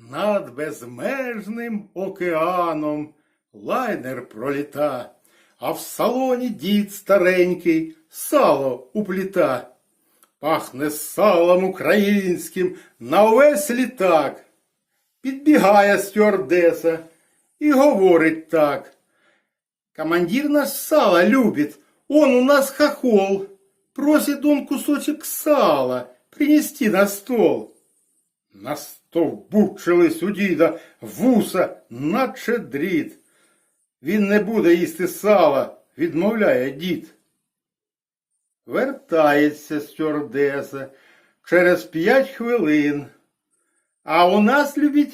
Над безмежним океаном лайнер проліта, а в салоні дід старенький сало упліта. Пахне салом українським на увесь літак. Підбігає стюардеса і говорить так. Командир наш сало любит, он у нас хохол. Просит он кусочек сала принести на стол. Настовбучились у діда вуса, наче дріт. Він не буде їсти сала, відмовляє дід. Вертається стюардеса через п'ять хвилин. А у нас любіть